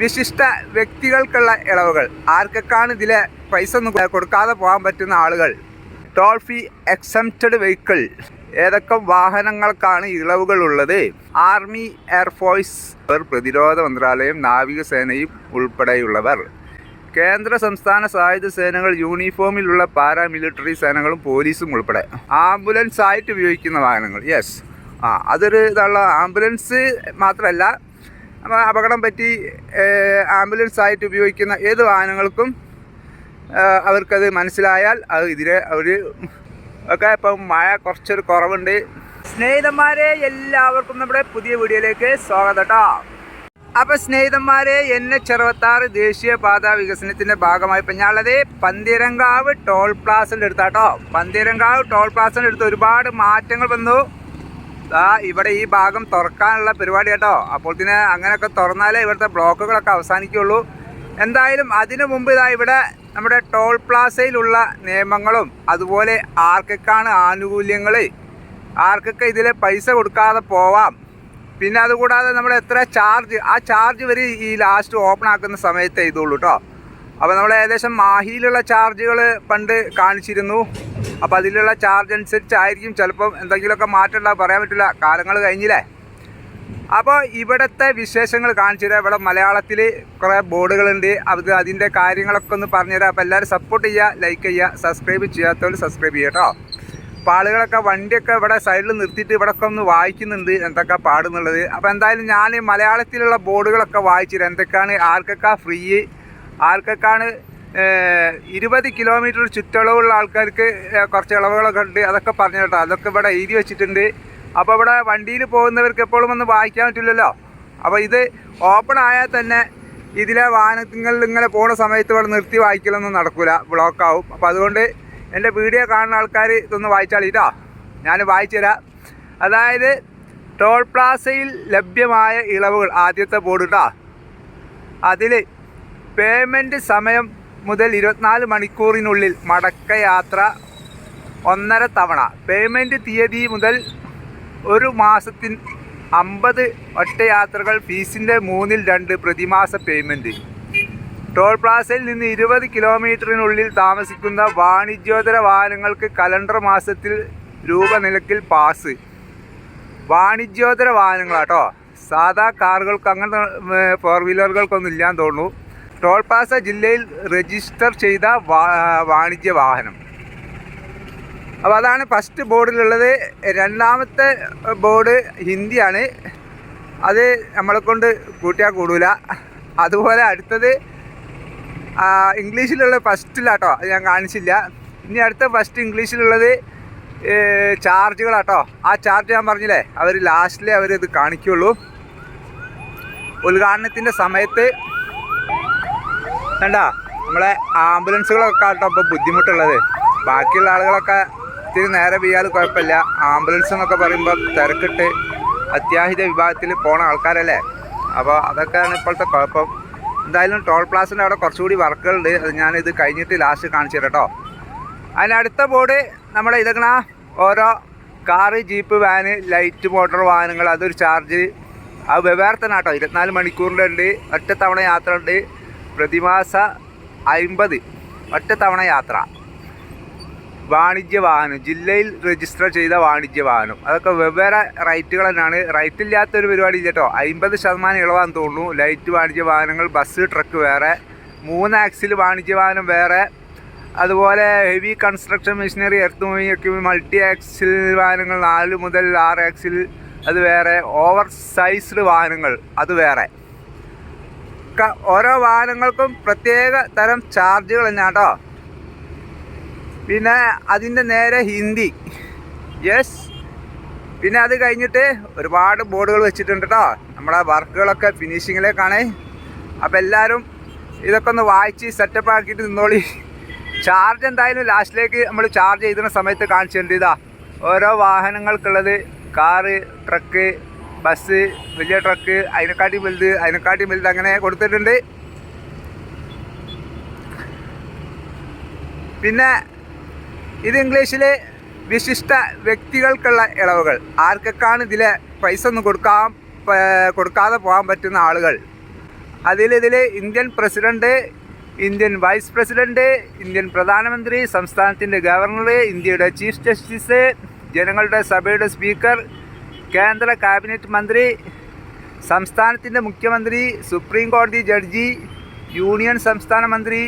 വിശിഷ്ട വ്യക്തികൾക്കുള്ള ഇളവുകൾ. ആർക്കൊക്കെയാണ് ഇതിലെ പൈസ ഒന്നും കൊടുക്കാതെ പോകാൻ പറ്റുന്ന ആളുകൾ? Toll fee exempted vehicle. ഏതൊക്കെ വാഹനങ്ങൾക്കാണ് ഇളവുകൾ ഉള്ളത്? ആർമി എയർഫോഴ്സ് പ്രതിരോധ മന്ത്രാലയം നാവികസേനയും ഉൾപ്പെടെയുള്ളവർ. കേന്ദ്ര സംസ്ഥാന സായുധ സേനകൾ യൂണിഫോമിലുള്ള പാരാമിലിറ്ററി സേനകളും പോലീസും ഉൾപ്പെടെ. ആംബുലൻസ് ആയിട്ട് ഉപയോഗിക്കുന്ന വാഹനങ്ങൾ. യെസ്. ആ അതൊരു ഇതുള്ള ആംബുലൻസ് മാത്രമല്ല അപകടം പറ്റി ആംബുലൻസ് ആയിട്ട് ഉപയോഗിക്കുന്ന ഏത് വാഹനങ്ങൾക്കും അവർക്കത് മനസ്സിലായാൽ അത് ഇതിലെ അവർ ഒക്കെ ഇപ്പം മഴ കുറച്ചൊരു കുറവുണ്ട്. സ്നേഹിതന്മാരെ എല്ലാവർക്കും നമ്മുടെ പുതിയ വീഡിയോയിലേക്ക് സ്വാഗതം കേട്ടോ അപ്പോൾ സ്നേഹിതന്മാരെ എൻ എച്ച് അറുപത്താറ് ദേശീയപാത വികസനത്തിന്റെ ഭാഗമായി ഇപ്പം ഞാനുള്ളത് പന്തീരങ്കാവ് ടോൾ പ്ലാസിന്റെ അടുത്താട്ടോ പന്തീരങ്കാവ് ടോൾ പ്ലാസിന്റെ അടുത്ത് ഒരുപാട് മാറ്റങ്ങൾ വന്നു. ആ ഇവിടെ ഈ ഭാഗം തുറക്കാനുള്ള പരിപാടി കേട്ടോ. അപ്പോൾ തന്നെ അങ്ങനെയൊക്കെ തുറന്നാലേ ഇവിടുത്തെ ബ്ലോക്കുകളൊക്കെ അവസാനിക്കുള്ളൂ എന്തായാലും അതിനു മുമ്പ് ഇതാ ഇവിടെ നമ്മുടെ ടോൾ പ്ലാസയിലുള്ള നിയമങ്ങളും അതുപോലെ ആർക്കൊക്കെയാണ് ആനുകൂല്യങ്ങൾ ആർക്കൊക്കെ ഇതിൽ പൈസ കൊടുക്കാതെ പോവാം. പിന്നെ അതുകൂടാതെ നമ്മൾ എത്ര ചാർജ് ആ ചാർജ് വരെ ഈ ലാസ്റ്റ് ഓപ്പൺ ആക്കുന്ന സമയത്ത് ചെയ്തോളൂ കേട്ടോ. അപ്പോൾ നമ്മൾ ഏകദേശം മാഹിയിലുള്ള ചാർജുകൾ പണ്ട് കാണിച്ചിരുന്നു. അപ്പോൾ അതിലുള്ള ചാർജ് അനുസരിച്ചായിരിക്കും ചിലപ്പം എന്തെങ്കിലുമൊക്കെ മാറ്റം ഉണ്ടാകും പറയാൻ പറ്റില്ല. കാലങ്ങൾ കഴിഞ്ഞില്ലേ? അപ്പോൾ ഇവിടുത്തെ വിശേഷങ്ങൾ കാണിച്ചു തരാം ഇവിടെ മലയാളത്തിൽ കുറേ ബോർഡുകളുണ്ട്. അത് അതിന്റെ കാര്യങ്ങളൊക്കെ ഒന്ന് പറഞ്ഞുതരാം. അപ്പോൾ എല്ലാവരും സപ്പോർട്ട് ചെയ്യുക ലൈക്ക് ചെയ്യുക സബ്സ്ക്രൈബ് ചെയ്യാത്തവർ സബ്സ്ക്രൈബ് ചെയ്യുക കേട്ടോ. അപ്പോൾ ആളുകളൊക്കെ വണ്ടിയൊക്കെ ഇവിടെ സൈഡിൽ നിർത്തിയിട്ട് ഇവിടെ ഒക്കെ ഒന്ന് വായിക്കുന്നുണ്ട്. എന്തൊക്കെ പാടുന്നുള്ളത്. അപ്പോൾ എന്തായാലും ഞാൻ മലയാളത്തിലുള്ള ബോർഡുകളൊക്കെ വായിച്ചു തരാം എന്തൊക്കെയാണ് ആർക്കൊക്കെ ഫ്രീ ആർക്കൊക്കെയാണ് ഏഹ്, ഇരുപത് കിലോമീറ്റർ ചുറ്റളവുള്ള ആൾക്കാർക്ക് കുറച്ച് ഇളവുകളൊക്കെ ഉണ്ട്. അതൊക്കെ പറഞ്ഞു കേട്ടോ. അതൊക്കെ ഇവിടെ എഴുതി വെച്ചിട്ടുണ്ട്. അപ്പോൾ ഇവിടെ വണ്ടിയിൽ പോകുന്നവർക്ക് എപ്പോഴും ഒന്ന് വായിക്കാൻ പറ്റില്ലല്ലോ. അപ്പോൾ ഇത് ഓപ്പൺ ആയാൽ തന്നെ ഇതിലെ വാഹനങ്ങളിൽ ഇങ്ങനെ പോകുന്ന സമയത്ത് ഇവിടെ നിർത്തി വായിക്കലൊന്നും നടക്കില്ല ബ്ലോക്ക് ആവും. അപ്പോൾ അതുകൊണ്ട് എന്റെ വീഡിയോ കാണുന്ന ആൾക്കാർ ഇതൊന്ന് വായിച്ചാളിട്ടോ ഞാൻ വായിച്ചു തരാം. അതായത് ടോൾ പ്ലാസയിൽ ലഭ്യമായ ഇളവുകൾ ആദ്യത്തെ ബോർഡ് കേട്ടോ അതിൽ പേയ്മെന്റ് സമയം മുതൽ ഇരുപത്തിനാല് മണിക്കൂറിനുള്ളിൽ മടക്കയാത്ര ഒന്നര തവണ. പേയ്മെന്റ് തീയതി മുതൽ ഒരു മാസത്തിന് അമ്പത് ഒറ്റയാത്രകൾ ഫീസിന്റെ മൂന്നിൽ രണ്ട് പ്രതിമാസ പേയ്മെന്റ് ടോൾ പ്ലാസയിൽ നിന്ന് ഇരുപത് കിലോമീറ്ററിനുള്ളിൽ താമസിക്കുന്ന വാണിജ്യോതര വാഹനങ്ങൾക്ക് കലണ്ടർ മാസത്തിൽ രൂപ നിലക്കിൽ പാസ്. വാണിജ്യോതര വാഹനങ്ങളാട്ടോ. സാധാ കാറുകൾക്ക് അങ്ങനത്തെ ഫോർ വീലറുകൾക്കൊന്നും ഇല്ലാന്ന് തോന്നുന്നു. ടോൾ പ്ലാസ ജില്ലയിൽ രജിസ്റ്റർ ചെയ്ത വാണിജ്യ വാഹനം. അപ്പോൾ അതാണ് ഫസ്റ്റ് ബോർഡിലുള്ളത്. രണ്ടാമത്തെ ബോർഡ് ഹിന്ദിയാണ്. അത് നമ്മളെ കൊണ്ട് കൂട്ടിയാൽ കൂടൂല. അതുപോലെ അടുത്തത് ഇംഗ്ലീഷിലുള്ള ഫസ്റ്റിലാട്ടോ അത് ഞാൻ കാണിച്ചില്ല. ഇനി അടുത്ത ഫസ്റ്റ് ഇംഗ്ലീഷിലുള്ളത് ചാർജുകളാട്ടോ ആ ചാർജ് ഞാൻ പറഞ്ഞില്ലേ അവർ ലാസ്റ്റിലേ അവരിത് കാണിക്കുള്ളൂ. ഉദ്ഘാടനത്തിന്റെ സമയത്ത് കണ്ട നമ്മളെ ആംബുലൻസുകളൊക്കെ ആട്ടോ ഇപ്പോൾ ബുദ്ധിമുട്ടുള്ളത്. ബാക്കിയുള്ള ആളുകളൊക്കെ ഇത്തിരി നേരെ പെയ്യാൽ കുഴപ്പമില്ല. ആംബുലൻസ് എന്നൊക്കെ പറയുമ്പോൾ തിരക്കിട്ട് അത്യാഹിത വിഭാഗത്തിൽ പോണ ആൾക്കാരല്ലേ? അപ്പോൾ അതൊക്കെയാണ് ഇപ്പോഴത്തെ കുഴപ്പം. എന്തായാലും ടോൾ പ്ലാസിന്റെ അവിടെ കുറച്ചുകൂടി വർക്കുകളുണ്ട്. അത് ഞാനിത് കഴിഞ്ഞിട്ട് ലാസ്റ്റ് കാണിച്ചു തരാം കേട്ടോ അതിനടുത്ത ബോർഡ് നമ്മുടെ ഇതൊക്കെ ഓരോ car jeep van light motor വാഹനങ്ങൾ. അതൊരു ചാർജ് അത് കേട്ടോ ഇരുപത്തിനാല് മണിക്കൂറിന്റെ ഉണ്ട് യാത്ര ഉണ്ട് പ്രതിമാസ അൻപത് ഒറ്റത്തവണ തവണ യാത്ര. വാണിജ്യ വാഹനം ജില്ലയിൽ രജിസ്റ്റർ ചെയ്ത വാണിജ്യ വാഹനം അതൊക്കെ വെവ്വേറെ റൈറ്റുകൾ തന്നെയാണ്. റൈറ്റ് ഇല്ലാത്തൊരു പരിപാടി കേട്ടോ അമ്പത് ശതമാനം ഇളവാന്ന് തോന്നുന്നു. ലൈറ്റ് വാണിജ്യ വാഹനങ്ങൾ ബസ് ട്രക്ക് വേറെ. മൂന്ന് ആക്സിൽ വാണിജ്യ വാഹനം വേറെ. അതുപോലെ heavy construction machinery earth moving multi axle വാഹനങ്ങൾ നാല് മുതൽ ആറ് ആക്സിൽ അത് വേറെ. ഓവർ സൈസ്ഡ് വാഹനങ്ങൾ അത് വേറെ. ഓരോ വാഹനങ്ങൾക്കും പ്രത്യേക തരം ചാർജുകൾ തന്നെ കേട്ടോ പിന്നെ അതിന്റെ നേരെ ഹിന്ദി. യെസ് പിന്നെ അത് കഴിഞ്ഞിട്ട് ഒരുപാട് ബോർഡുകൾ വെച്ചിട്ടുണ്ട് കേട്ടോ നമ്മുടെ വർക്കുകളൊക്കെ ഫിനിഷിങ്ങിലേക്കാണ്. അപ്പോൾ എല്ലാവരും ഇതൊക്കെ ഒന്ന് വായിച്ച് സെറ്റപ്പ് ആക്കിയിട്ട് നിന്നോളി. ചാർജ് എന്തായാലും ലാസ്റ്റിലേക്ക് നമ്മൾ ചാർജ് ചെയ്തുന്ന സമയത്ത് കാണിച്ചിട്ടുണ്ട് ഇതാ. ഓരോ വാഹനങ്ങൾക്കുള്ളത് കാറ് ട്രക്ക് ബസ് വലിയ ട്രക്ക് അതിനെക്കാട്ടി വലുത് അതിനെക്കാട്ടി വലുത് അങ്ങനെ കൊടുത്തിട്ടുണ്ട്. പിന്നെ ഇത് ഇംഗ്ലീഷിലെ വിശിഷ്ട വ്യക്തികൾക്കുള്ള ഇളവുകൾ. ആർക്കൊക്കെയാണ് ഇതിലെ പൈസ ഒന്നും കൊടുക്കാൻ കൊടുക്കാതെ പോകാൻ പറ്റുന്ന ആളുകൾ? അതിലിതിൽ Indian president Indian vice president Indian പ്രധാനമന്ത്രി സംസ്ഥാനത്തിന്റെ ഗവർണർ ഇന്ത്യയുടെ ചീഫ് ജസ്റ്റിസ് ജനങ്ങളുടെ സഭയുടെ സ്പീക്കർ കേന്ദ്ര കാബിനറ്റ് മന്ത്രി സംസ്ഥാനത്തിന്റെ മുഖ്യമന്ത്രി സുപ്രീം കോടതി ജഡ്ജി യൂണിയൻ സംസ്ഥാന മന്ത്രി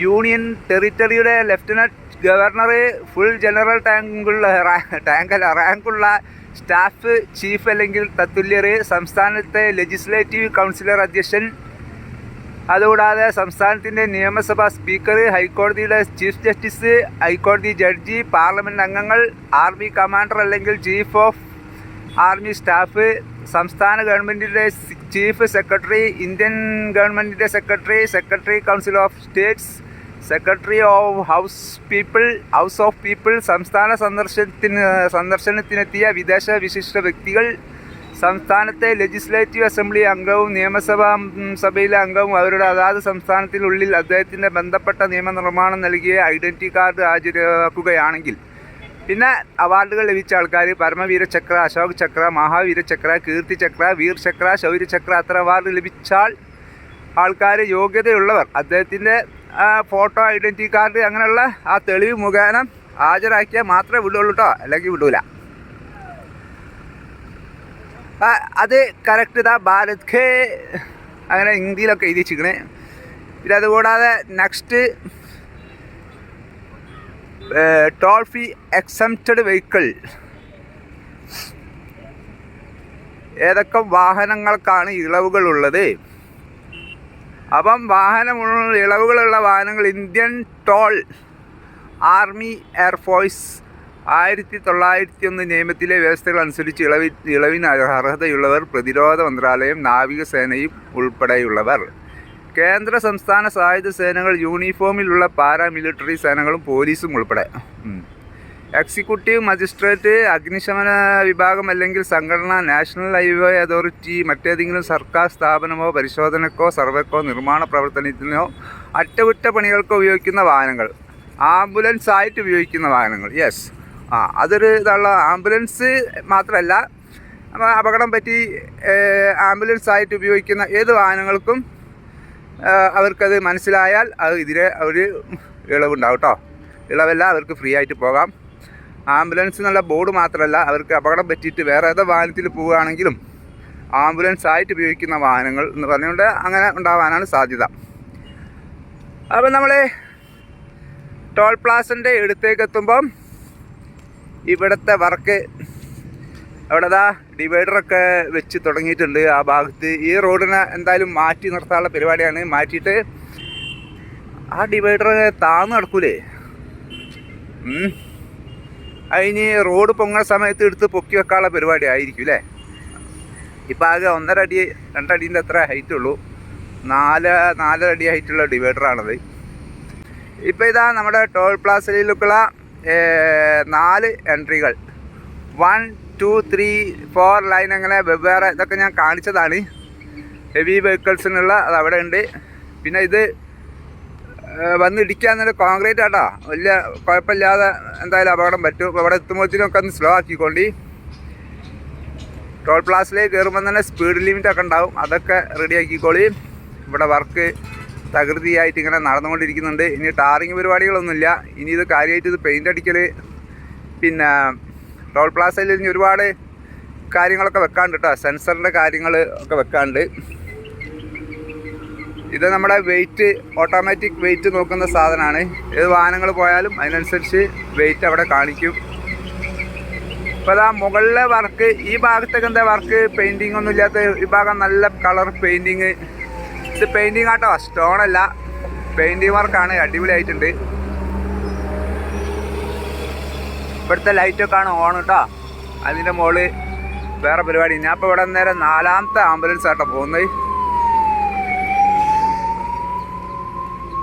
യൂണിയൻ ടെറിറ്ററിയുടെ ലെഫ്റ്റനന്റ് ഗവർണർ ഫുൾ ജനറൽ ടാങ്കുള്ള ടാങ്കല്ല റാങ്കുള്ള സ്റ്റാഫ് ചീഫ് അല്ലെങ്കിൽ തത്തുല്യർ സംസ്ഥാനത്തെ ലെജിസ്ലേറ്റീവ് കൗൺസിലർ അധ്യക്ഷൻ അതുകൂടാതെ സംസ്ഥാനത്തിന്റെ നിയമസഭാ സ്പീക്കർ ഹൈക്കോടതിയുടെ ചീഫ് ജസ്റ്റിസ് ഹൈക്കോടതി ജഡ്ജി പാർലമെന്റ് അംഗങ്ങൾ ആർമി കമാൻഡർ അല്ലെങ്കിൽ ചീഫ് ഓഫ് ആർമി സ്റ്റാഫ് സംസ്ഥാന ഗവൺമെന്റിന്റെ ചീഫ് സെക്രട്ടറി ഇന്ത്യൻ ഗവൺമെന്റിന്റെ secretary secretary council of states secretary of house people house of people സംസ്ഥാന സന്ദർശനത്തിന് സന്ദർശനത്തിനെത്തിയ വിദേശ വിശിഷ്ട വ്യക്തികൾ സംസ്ഥാനത്തെ ലെജിസ്ലേറ്റീവ് അസംബ്ലി അംഗവും നിയമസഭാ സഭയിലെ അംഗവും അവരുടെ അതാത് സംസ്ഥാനത്തിനുള്ളിൽ അദ്ദേഹത്തിന്റെ ബന്ധപ്പെട്ട നിയമനിർമ്മാണം നൽകിയ ഐഡന്റി കാർഡ് ഹാജരാക്കുകയാണെങ്കിൽ പിന്നെ അവാർഡുകൾ ലഭിച്ച ആൾക്കാർ പരമവീര ചക്ര അശോക് ചക്ര മഹാവീര ചക്ര കീർത്തി ചക്ര വീർ ചക്ര ശൗര്യ ചക്ര അത്ര അവാർഡ് ലഭിച്ചാൽ ആൾക്കാർ യോഗ്യതയുള്ളവർ. അദ്ദേഹത്തിന്റെ ഫോട്ടോ ഐഡന്റി കാർഡ് അങ്ങനെയുള്ള ആ തെളിവ് മുഖേന ഹാജരാക്കിയാൽ മാത്രമേ വിടുള്ളൂ കേട്ടോ അല്ലെങ്കിൽ വിടൂല. അത് കറക്റ്റ് ഇതാ. ഭാരത് ഖേ. അങ്ങനെ ഹിന്ദിയിലൊക്കെ എഴുതി വെച്ചിരിക്കണേ പിന്നെ അതുകൂടാതെ next toll fee exempted vehicle. ഏതൊക്കെ വാഹനങ്ങൾക്കാണ് ഇളവുകളുള്ളത്? അപ്പം വാഹനമുള്ള ഇളവുകളുള്ള വാഹനങ്ങൾ ഇന്ത്യൻ ടോൾ ആർമി എയർഫോഴ്സ് ആയിരത്തി തൊള്ളായിരത്തി ഒന്ന് നിയമത്തിലെ വ്യവസ്ഥകൾ അനുസരിച്ച് ഇളവി ഇളവിന് അർഹതയുള്ളവർ പ്രതിരോധ മന്ത്രാലയം നാവികസേനയും ഉൾപ്പെടെയുള്ളവർ. കേന്ദ്ര സംസ്ഥാന സായുധ സേനകൾ യൂണിഫോമിലുള്ള പാരാമിലിറ്ററി സേനകളും പോലീസും ഉൾപ്പെടെ. എക്സിക്യൂട്ടീവ് മജിസ്ട്രേറ്റ് അഗ്നിശമന വിഭാഗം അല്ലെങ്കിൽ സംഘടന നാഷണൽ ഹൈവേ അതോറിറ്റി മറ്റേതെങ്കിലും സർക്കാർ സ്ഥാപനമോ പരിശോധനക്കോ സർവേക്കോ നിർമ്മാണ പ്രവർത്തനത്തിനോ അറ്റകുറ്റപ്പണികൾക്കോ ഉപയോഗിക്കുന്ന വാഹനങ്ങൾ. ആംബുലൻസ് ആയിട്ട് ഉപയോഗിക്കുന്ന വാഹനങ്ങൾ. യെസ് ആ അതൊരു ഇതുള്ള ആംബുലൻസ് മാത്രമല്ല അപകടം പറ്റി ആംബുലൻസ് ആയിട്ട് ഉപയോഗിക്കുന്ന ഏത് വാഹനങ്ങൾക്കും അവർക്കത് മനസ്സിലായാൽ അത് ഇതിലെ ഒരു ഇളവുണ്ടാവും കേട്ടോ ഇളവല്ല അവർക്ക് ഫ്രീ ആയിട്ട് പോകാം. ആംബുലൻസ് എന്നുള്ള ബോർഡ് മാത്രമല്ല അവർക്ക് അപകടം പറ്റിയിട്ട് വേറെ ഏതോ വാഹനത്തിൽ പോവുകയാണെങ്കിലും ആംബുലൻസ് ആയിട്ട് ഉപയോഗിക്കുന്ന വാഹനങ്ങൾ എന്ന് പറഞ്ഞുകൊണ്ട് അങ്ങനെ ഉണ്ടാവാനാണ് സാധ്യത. അപ്പം നമ്മൾ ടോൾ പ്ലാസിന്റെ അടുത്തേക്ക് എത്തുമ്പം ഇവിടുത്തെ വർക്ക് അവിടെ ദാ ഡിവൈഡറൊക്കെ വെച്ച് തുടങ്ങിയിട്ടുണ്ട്. ആ ഭാഗത്ത് ഈ റോഡിനെ എന്തായാലും മാറ്റി നിർത്താനുള്ള പരിപാടിയാണ്. മാറ്റിയിട്ട് ആ ഡിവൈഡർ താന്ന് നടക്കൂലേ. അതിന് റോഡ് പൊങ്ങുന്ന സമയത്ത് എടുത്ത് പൊക്കി വെക്കാനുള്ള പരിപാടി ആയിരിക്കും അല്ലേ ഇപ്പം ആകെ ഒന്നര അടി രണ്ടടീന്റെ അത്ര ഹൈറ്റ് ഉള്ളൂ. നാല് നാലര അടി ഹൈറ്റുള്ള ഡിവൈഡറാണത് ഇപ്പോൾ ഇതാ നമ്മുടെ ടോൾ പ്ലാസയിലേക്കുള്ള നാല് എൻട്രികൾ one two three four line അങ്ങനെ വെവ്വേറെ ഇതൊക്കെ ഞാൻ കാണിച്ചതാണ്. ഹെവി വെഹിക്കിൾസിനുള്ള അത് അവിടെ ഉണ്ട്. പിന്നെ ഇത് ഏഹ് വന്ന് ഇടിക്കാന്നൊരു കോൺക്രീറ്റ് ആട്ടോ. വലിയ കുഴപ്പമില്ലാതെ എന്തായാലും അപകടം പറ്റും. അവിടെ എത്തുമ്പോഴത്തേനൊക്കെ ഒന്ന് സ്ലോ ആക്കിക്കൊണ്ട്. ടോൾ പ്ലാസിലേക്ക് കയറുമ്പോൾ തന്നെ സ്പീഡ് ലിമിറ്റൊക്കെ ഉണ്ടാവും. അതൊക്കെ റെഡി ആക്കിക്കോളി. ഇവിടെ വർക്ക് തകൃതിയായിട്ട് ഇങ്ങനെ നടന്നുകൊണ്ടിരിക്കുന്നുണ്ട്. ഇനി ടാറിങ് പരിപാടികളൊന്നുമില്ല. ഇനി ഇത് കാര്യമായിട്ട് ഇത് പെയിന്റ് അടിക്കൽ പിന്നെ ടോൾ പ്ലാസയിൽ ഇനി ഒരുപാട് കാര്യങ്ങളൊക്കെ വെക്കാണ്ട് കേട്ടോ സെൻസറിന്റെ കാര്യങ്ങൾ ഒക്കെ വെക്കാണ്ട്. ഇത് നമ്മുടെ വെയിറ്റ് ഓട്ടോമാറ്റിക് വെയിറ്റ് നോക്കുന്ന സാധനമാണ്. ഏത് വാഹനങ്ങൾ പോയാലും അതിനനുസരിച്ച് വെയിറ്റ് അവിടെ കാണിക്കും. ഇപ്പോൾ അതാ മുകളിലെ വർക്ക് ഈ ഭാഗത്തൊക്കെ എന്താ വർക്ക് പെയിന്റിംഗ് ഒന്നും ഇല്ലാത്ത ഈ ഭാഗം നല്ല കളർ പെയിന്റിങ് ഇത് പെയിന്റിങ് ആട്ടോ സ്റ്റോണല്ല അല്ല. പെയിന്റിങ് വർക്കാണ് അടിപൊളിയായിട്ടുണ്ട്. ഇവിടുത്തെ ലൈറ്റൊക്കെ ആണ് ഓൺ കേട്ടോ അതിന്റെ മുകളിൽ വേറെ പരിപാടി. ഞാൻ ഇപ്പോൾ ഇവിടെ നേരെ നാലാമത്തെ ആംബുലൻസ് ആട്ടോ പോകുന്നത്.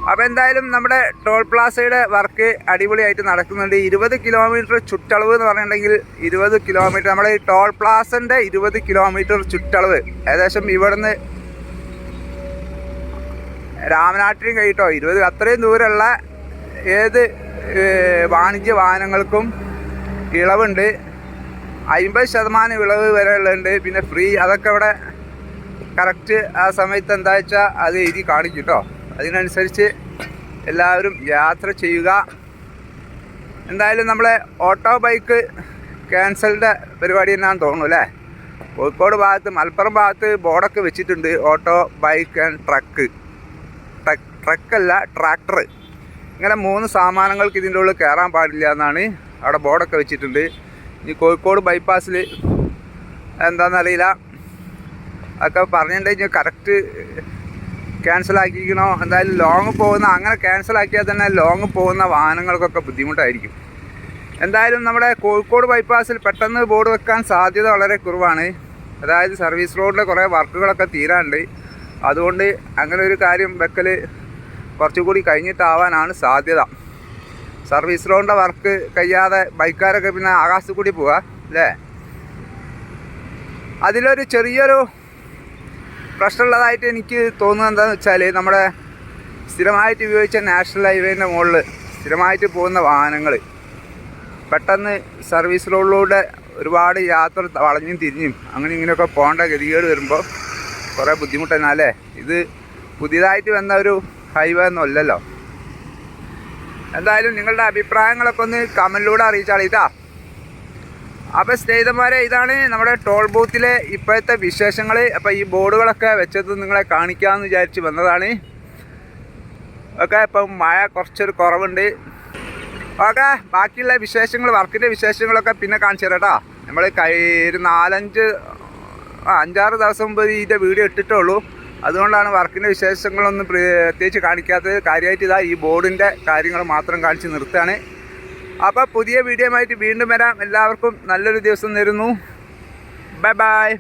അപ്പോൾ എന്തായാലും നമ്മുടെ ടോൾ പ്ലാസയുടെ വർക്ക് അടിപൊളിയായിട്ട് നടക്കുന്നുണ്ട്. ഇരുപത് കിലോമീറ്റർ ചുറ്റളവ് എന്ന് പറഞ്ഞിട്ടുണ്ടെങ്കിൽ ഇരുപത് കിലോമീറ്റർ നമ്മുടെ ഈ ടോൾ പ്ലാസന്റെ ഇരുപത് കിലോമീറ്റർ ചുറ്റളവ്. ഏകദേശം ഇവിടുന്ന് രാമനാട്ടിനും കഴിട്ടോ ഇരുപത് അത്രയും ദൂരമുള്ള ഏത് വാണിജ്യ വാഹനങ്ങൾക്കും ഇളവുണ്ട്. അമ്പത് ശതമാനം ഇളവ് വരെ ഉള്ളുണ്ട് പിന്നെ ഫ്രീ അതൊക്കെ ഇവിടെ കറക്റ്റ് ആ സമയത്ത് എന്താ വെച്ചാൽ അത് എഴുതി കാണിക്കും കേട്ടോ. അതിനനുസരിച്ച് എല്ലാവരും യാത്ര ചെയ്യുക. എന്തായാലും നമ്മളെ ഓട്ടോ ബൈക്ക് ക്യാൻസലിന്റെ പരിപാടി തന്നെയാണെന്ന് തോന്നുന്നു അല്ലേ? കോഴിക്കോട് ഭാഗത്ത് മലപ്പുറം ഭാഗത്ത് ബോർഡൊക്കെ വെച്ചിട്ടുണ്ട് auto bike and truck truck ട്രക്കല്ല tractor ഇങ്ങനെ മൂന്ന് സാമാനങ്ങൾക്ക് ഇതിന്റെ ഉള്ളിൽ കയറാൻ പാടില്ല എന്നാണ് അവിടെ ബോർഡൊക്കെ വെച്ചിട്ടുണ്ട്. ഇനി കോഴിക്കോട് ബൈപ്പാസിൽ എന്താണെന്നറിയില്ല അതൊക്കെ പറഞ്ഞിട്ടുണ്ടെങ്കിൽ കറക്റ്റ് ക്യാൻസൽ ആക്കിക്കണോ എന്തായാലും ലോങ് പോകുന്ന അങ്ങനെ ക്യാൻസൽ ആക്കിയാൽ തന്നെ ലോങ് പോകുന്ന വാഹനങ്ങൾക്കൊക്കെ ബുദ്ധിമുട്ടായിരിക്കും. എന്തായാലും നമ്മുടെ കോഴിക്കോട് ബൈപ്പാസിൽ പെട്ടെന്ന് ബോർഡ് വെക്കാൻ സാധ്യത വളരെ കുറവാണ്. അതായത് സർവീസ് റോഡിലെ കുറേ വർക്കുകളൊക്കെ തീരാനുണ്ട്. അതുകൊണ്ട് അങ്ങനെ ഒരു കാര്യം വെക്കൽ കുറച്ചുകൂടി കഴിഞ്ഞിട്ടാവാനാണ് സാധ്യത. സർവീസ് റോഡിന്റെ വർക്ക് കഴിയാതെ ബൈക്കാരൊക്കെ പിന്നെ ആകാശത്ത് കൂടി പോവുക അല്ലേ? അതിലൊരു ചെറിയൊരു പ്രശ്നമുള്ളതായിട്ട് എനിക്ക് തോന്നുന്നത് എന്താണെന്ന് വെച്ചാൽ നമ്മുടെ സ്ഥിരമായിട്ട് ഉപയോഗിച്ച നാഷണൽ ഹൈവേന്റെ മുകളിൽ സ്ഥിരമായിട്ട് പോകുന്ന വാഹനങ്ങൾ പെട്ടെന്ന് സർവീസ് റോഡിലൂടെ ഒരുപാട് യാത്ര വളഞ്ഞും തിരിഞ്ഞും അങ്ങനെ ഇങ്ങനെയൊക്കെ പോകേണ്ട ഗതികേട് വരുമ്പോൾ കുറേ ബുദ്ധിമുട്ടെന്നാലേ ഇത് പുതിയതായിട്ട് വന്ന ഒരു ഹൈവേ ഒന്നും അല്ലല്ലോ. എന്തായാലും നിങ്ങളുടെ അഭിപ്രായങ്ങളൊക്കെ ഒന്ന് കമന്റിലൂടെ അറിയിച്ചാൽ ഇതാ അപ്പോൾ സ്നേഹിതന്മാരെ ഇതാണ് നമ്മുടെ ടോൾ ബൂത്തിലെ ഇപ്പോഴത്തെ വിശേഷങ്ങൾ അപ്പോൾ ഈ ബോർഡുകളൊക്കെ വെച്ചത് നിങ്ങളെ കാണിക്കാമെന്ന് വിചാരിച്ച് വന്നതാണ്. ഓക്കെ ഇപ്പം മഴ കുറച്ചൊരു കുറവുണ്ട്. ഓക്കെ ബാക്കിയുള്ള വിശേഷങ്ങൾ വർക്കിന്റെ വിശേഷങ്ങളൊക്കെ പിന്നെ കാണിച്ചു തരാം കേട്ടോ നമ്മൾ കൈ ഒരു നാലഞ്ച് അഞ്ചാറ് ദിവസം മുമ്പ് ഇതിന്റെ വീഡിയോ ഇട്ടിട്ടേ ഉള്ളൂ. അതുകൊണ്ടാണ് വർക്കിന്റെ വിശേഷങ്ങളൊന്നും പ്രത്യേകിച്ച് കാണിക്കാത്തത്. കാര്യമായിട്ട് ഇതാ ഈ ബോർഡിന്റെ കാര്യങ്ങൾ മാത്രം കാണിച്ച് നിർത്തുകയാണ്. അപ്പോൾ പുതിയ വീഡിയോ ആയിട്ട് വീണ്ടും വരാം. എല്ലാവർക്കും നല്ലൊരു ദിവസം തരുന്നു ബൈ ബൈ